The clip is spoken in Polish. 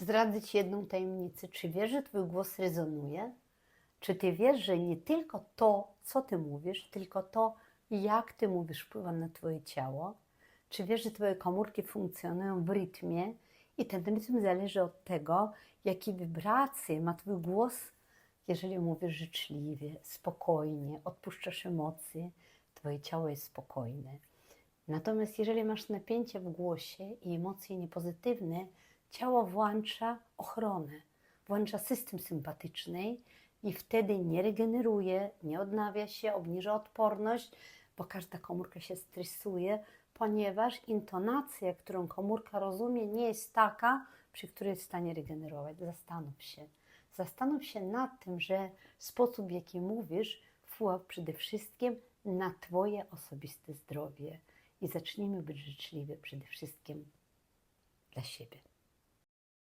Zdradzę Ci jedną tajemnicę. Czy wiesz, że Twój głos rezonuje? Czy Ty wiesz, że nie tylko to, co Ty mówisz, tylko to, jak Ty mówisz, wpływa na Twoje ciało? Czy wiesz, że Twoje komórki funkcjonują w rytmie i ten rytm zależy od tego, jakie wibracje ma Twój głos, jeżeli mówisz życzliwie, spokojnie, odpuszczasz emocje, Twoje ciało jest spokojne. Natomiast jeżeli masz napięcie w głosie i emocje niepozytywne, ciało włącza ochronę, włącza system sympatyczny i wtedy nie regeneruje, nie odnawia się, obniża odporność, bo każda komórka się stresuje, ponieważ intonacja, którą komórka rozumie, nie jest taka, przy której jest w stanie regenerować. Zastanów się. Zastanów się nad tym, że sposób, w jaki mówisz, wpływa przede wszystkim na Twoje osobiste zdrowie. I zacznijmy być życzliwi przede wszystkim dla siebie.